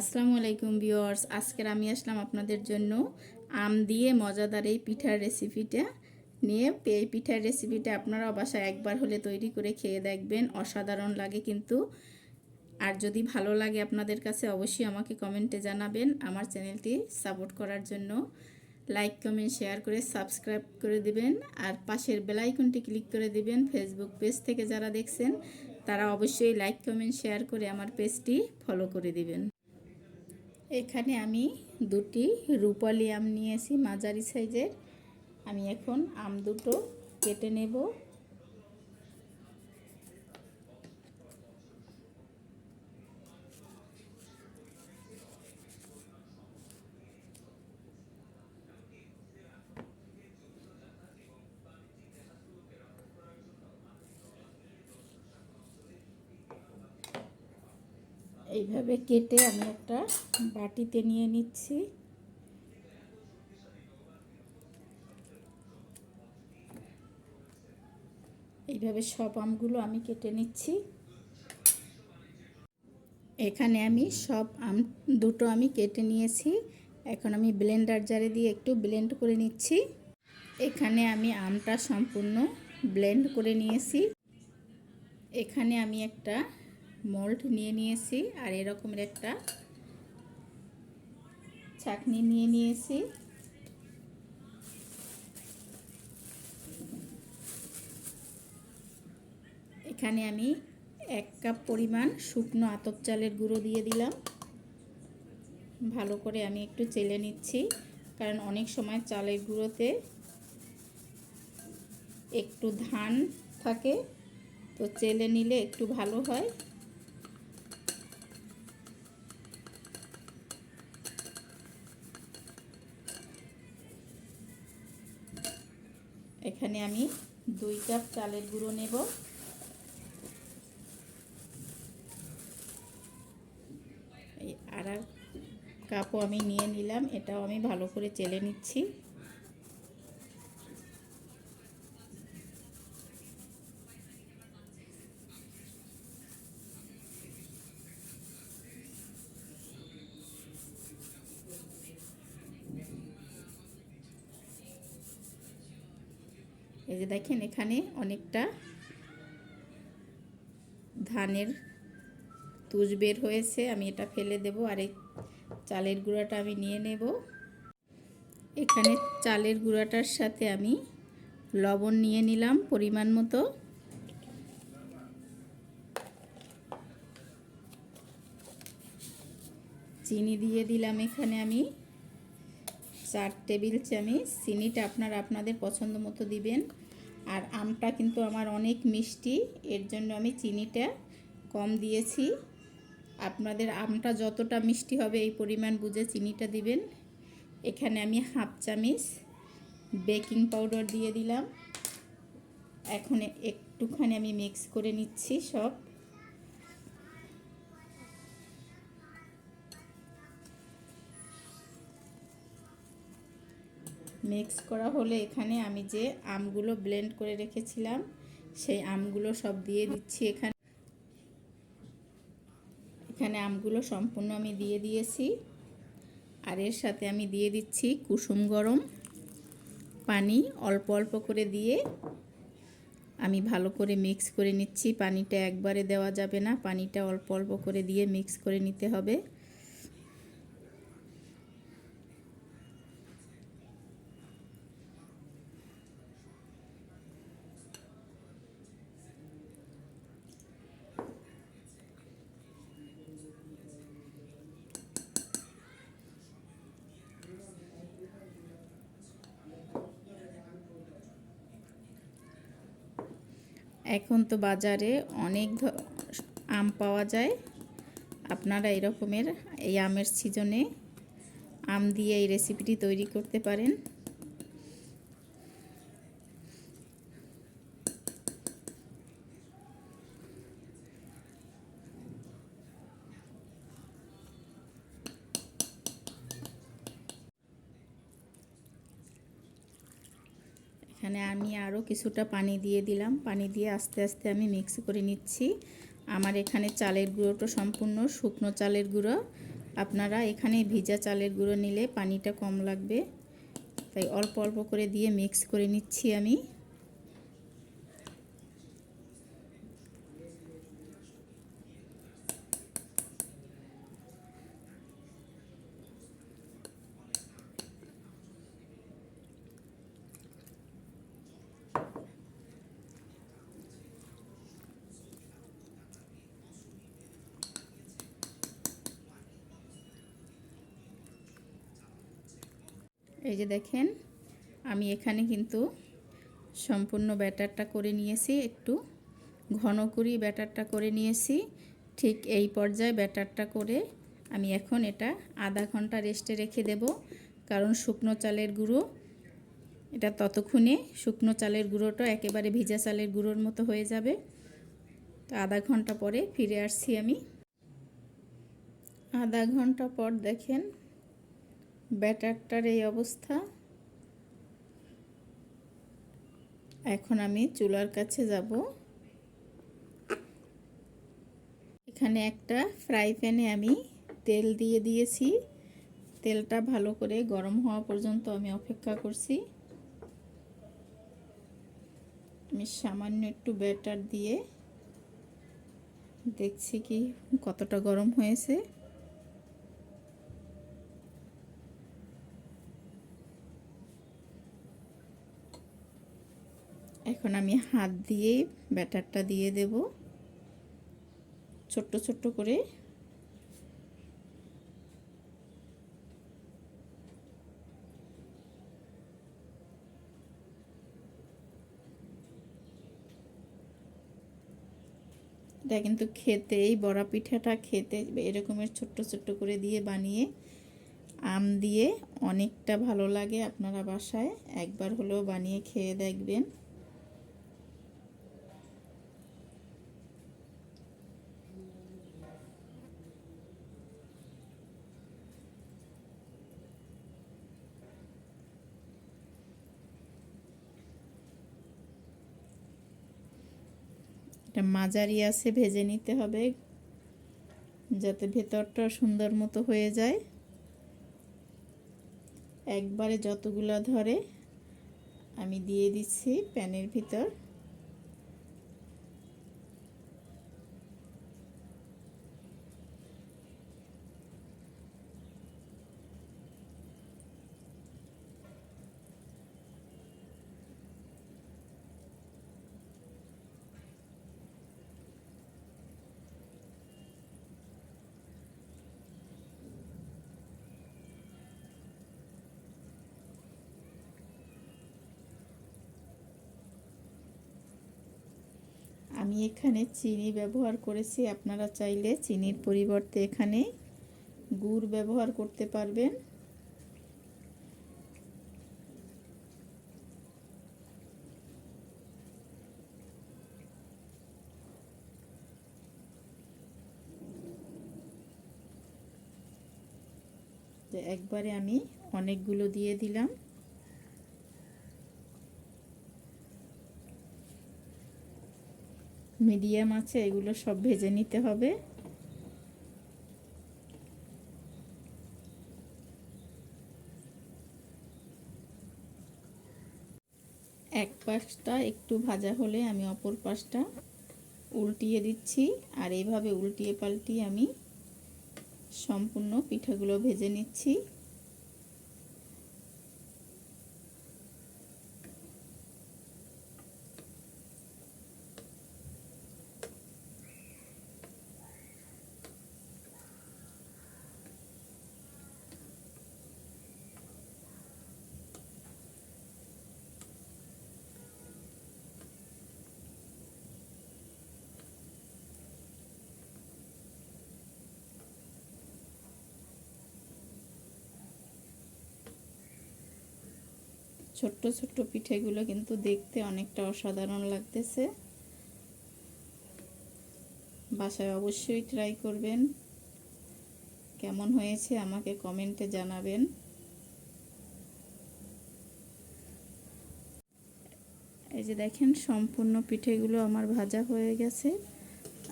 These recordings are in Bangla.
আসসালামু আলাইকুম ভিউয়ার্স, আজকের আমি আসলাম আপনাদের জন্য আম দিয়ে মজাদার এই পিঠার রেসিপিটা নিয়ে। এই পিঠার রেসিপিটা আপনারা বাসায় একবার হলে তৈরি করে খেয়ে দেখবেন, অসাধারণ লাগে কিন্তু। আর যদি ভালো লাগে আপনাদের কাছে, অবশ্যই আমাকে কমেন্টে জানাবেন, আমার চ্যানেলটি সাপোর্ট করার জন্য। লাইক, কমেন্ট, শেয়ার করে সাবস্ক্রাইব করে দিবেন, আর পাশের বেলাইকনটি ক্লিক করে দিবেন, ফেসবুক পেজ থেকে যারা দেখছেন, তারা অবশ্যই লাইক, কমেন্ট, শেয়ার করে আমার পেজটি ফলো করে দিবেন। এখানে আমি দুটি রূপালি আম নিয়েছি মাঝারি সাইজের। আমি এখন আম দুটো কেটে নেব। এইভাবে কেটে আমি একটা বাটিতে নিয়ে নিচ্ছি। এইভাবে সব আমগুলো আমি কেটে নিচ্ছি। এখানে আমি সব আম দুটো আমি কেটে নিয়েছি। এখন আমি ব্লেন্ডার জারে দিয়ে একটু ব্লেন্ড করে নিচ্ছি। এখানে আমি আমটা সম্পূর্ণ ব্লেন্ড করে নিয়েছি। এখানে আমি একটা মোল্ড নিয়ে নিয়েছি আর এরকমের একটা চাকনি নিয়ে নিয়েছি। এখানে আমি এক কাপ পরিমাণ শুকনো আতপ চালের গুঁড়ো দিয়ে দিলাম। ভালো করে আমি একটু চেলে নিচ্ছি, কারণ অনেক সময় চালের গুঁড়োতে একটু ধান থাকে, তো চেলে নিলে একটু ভালো হয়। এখানে আমি দুই কাপ চালের গুঁড়ো নেব। আর কাপও আমি নিয়ে নিলাম, এটাও আমি ভালো করে চেলে নিচ্ছি। এই যে দেখেন এখানে অনেকটা ধানের তুষ বের হয়েছে, আমি এটা ফেলে দেব আর এই চালের গুঁড়াটা আমি নিয়ে নেব। এখানে চালের গুঁড়াটার সাথে আমি লবণ নিয়ে নিলাম পরিমাণ মতো। চিনি দিয়ে দিলাম এখানে আমি চার টেবিল চামচ। চিনিটা আপনারা আপনাদের পছন্দ মতো দিবেন। আর আমটা কিন্তু আমার অনেক মিষ্টি, এর জন্য আমি চিনিটা কম দিয়েছি। আপনাদের আমটা যতটা মিষ্টি হবে এই পরিমাণ বুঝে চিনিটা দিবেন। এখানে আমি হাফ চামিচ বেকিং পাউডার দিয়ে দিলাম। এখন একটুখানি আমি মিক্স করে নিচ্ছি সব। মিক্স করা হলে এখানে আমি যে আমগুলো ব্লেন্ড করে রেখেছিলাম, সেই আমগুলো সব দিয়ে দিচ্ছি এখানে। এখানে আমগুলো সম্পূর্ণ আমি দিয়ে দিয়েছি। আর এর সাথে আমি দিয়ে দিচ্ছি কুসুম গরম পানি, অল্প অল্প করে দিয়ে আমি ভালো করে মিক্স করে নিচ্ছি। পানিটা একবারে দেওয়া যাবে না, পানিটা অল্প অল্প করে দিয়ে মিক্স করে নিতে হবে। এখন তো বাজারে অনেক আম পাওয়া যায়। আপনারা এরকমের এই আমের সিজনে আম দিয়ে এই রেসিপিটি তৈরি করতে পারেন। এখানে আমি আরও কিছুটা পানি দিয়ে দিলাম। পানি দিয়ে আস্তে আস্তে আমি মিক্স করে নিচ্ছি। আমার এখানে চালের গুঁড়োটা সম্পূর্ণ শুকনো চালের গুঁড়ো। আপনারা এখানে ভিজা চালের গুঁড়ো নিলে পানিটা কম লাগবে। তাই অল্প অল্প করে দিয়ে মিক্স করে নিচ্ছি আমি। এই যে দেখেন, আমি এখানে কিন্তু সম্পূর্ণ ব্যাটারটা করে নিয়েছি, একটু ঘন করি ব্যাটারটা করে নিয়েছি। ঠিক এই পর্যায়ে ব্যাটারটা করে আমি এখন এটা আধা ঘণ্টা রেস্টে রেখে দেব, কারণ শুকনো চালের গুঁড়ো, এটা ততক্ষণে শুকনো চালের গুঁড়োটা একেবারে ভিজা চালের গুঁড়োর মতো হয়ে যাবে। তো আধা ঘণ্টা পরে ফিরে আসছি আমি। আধা ঘণ্টা পর দেখেন ব্যাটারটার এই অবস্থা। এখন আমি চুলার কাছে যাব। এখানে একটা ফ্রাই প্যানে আমি তেল দিয়ে দিয়েছি। তেলটা ভালো করে গরম হওয়া পর্যন্ত আমি অপেক্ষা করছি। আমি সামান্য একটু ব্যাটার দিয়ে দেখছি কি কতটা গরম হয়েছে। এখন আমি হাত দিয়ে ব্যাটারটা দিয়ে দেব। ছোট্ট ছোট্ট করে। এটা কিন্তু খেতে, এই বড়া পিঠাটা খেতে এরকমের ছোট্ট ছোট্ট করে দিয়ে বানিয়ে আম দিয়ে অনেকটা ভালো লাগে আপনারা বাসায়। একবার হলেও বানিয়ে খেয়ে দেখবেন। এটা মাঝারি আছে, ভেজে নিতে হবে যাতে ভেতরটা সুন্দর মতো হয়ে যায়। একবারে যতগুলো ধরে আমি দিয়ে দিচ্ছি প্যানের ভিতর। আমি এখানে চিনি ব্যবহার করেছি। আপনারা চাইলে চিনির পরিবর্তে এখানে গুড় ব্যবহার করতে পারবেন। একবারে আমি অনেকগুলো দিয়ে দিলাম। মিডিয়াম আছে, এগুলো সব ভেজে নিতে হবে। এক পাশটা একটু ভাজা হলে আমি অপর পাশটা উল্টিয়ে দিচ্ছি, আর এইভাবে উল্টিয়ে পাল্টিয়ে আমি সম্পূর্ণ পিঠাগুলো ভেজে নিচ্ছি। ছোট্ট ছোট্ট পিঠেগুলো কিন্তু দেখতে অনেকটা অসাধারণ লাগতেছে। বাসায় অবশ্যই ট্রাই করবেন। কেমন হয়েছে আমাকে কমেন্টে জানাবেন। এই যে দেখেন, সম্পূর্ণ পিঠেগুলো আমার ভাজা হয়ে গেছে।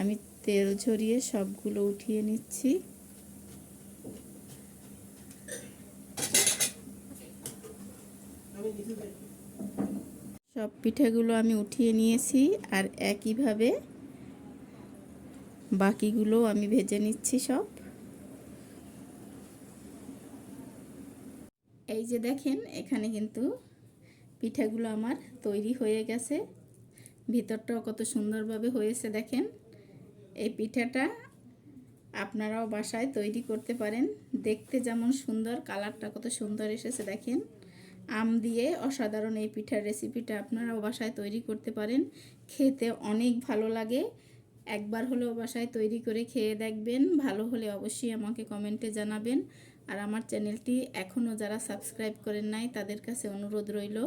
আমি তেল ঝরিয়ে সবগুলো উঠিয়ে নিচ্ছি। সব পিঠাগুলো আমি উঠিয়ে নিয়েছি আর একইভাবে বাকিগুলো আমি ভেজে নিচ্ছি সব। এই যে দেখেন, এখানে কিন্তু পিঠাগুলো আমার তৈরি হয়ে গেছে। ভিতরটাও কত সুন্দরভাবে হয়েছে দেখেন। এই পিঠাটা আপনারাও বাসায় তৈরি করতে পারেন। দেখতে যেমন সুন্দর, কালারটা কত সুন্দর এসেছে দেখেন। আম দিয়ে অসাধারণ এই পিঠার রেসিপিটা আপনারাও বাসায় তৈরি করতে পারেন। খেতে অনেক ভালো লাগে। একবার হলেও বাসায় তৈরি করে খেয়ে দেখবেন। ভালো হলে অবশ্যই আমাকে কমেন্টে জানাবেন। আর আমার চ্যানেলটি এখনও যারা সাবস্ক্রাইব করেন নাই, তাদের কাছে অনুরোধ রইল,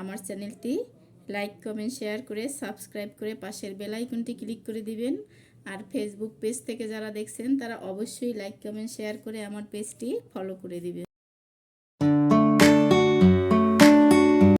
আমার চ্যানেলটি লাইক কমেন্ট শেয়ার করে সাবস্ক্রাইব করে পাশের বেল আইকনটি ক্লিক করে দিবেন। আর ফেসবুক পেজ থেকে যারা দেখছেন, তারা অবশ্যই লাইক কমেন্ট শেয়ার করে আমার পেজটি ফলো করে দিবেন।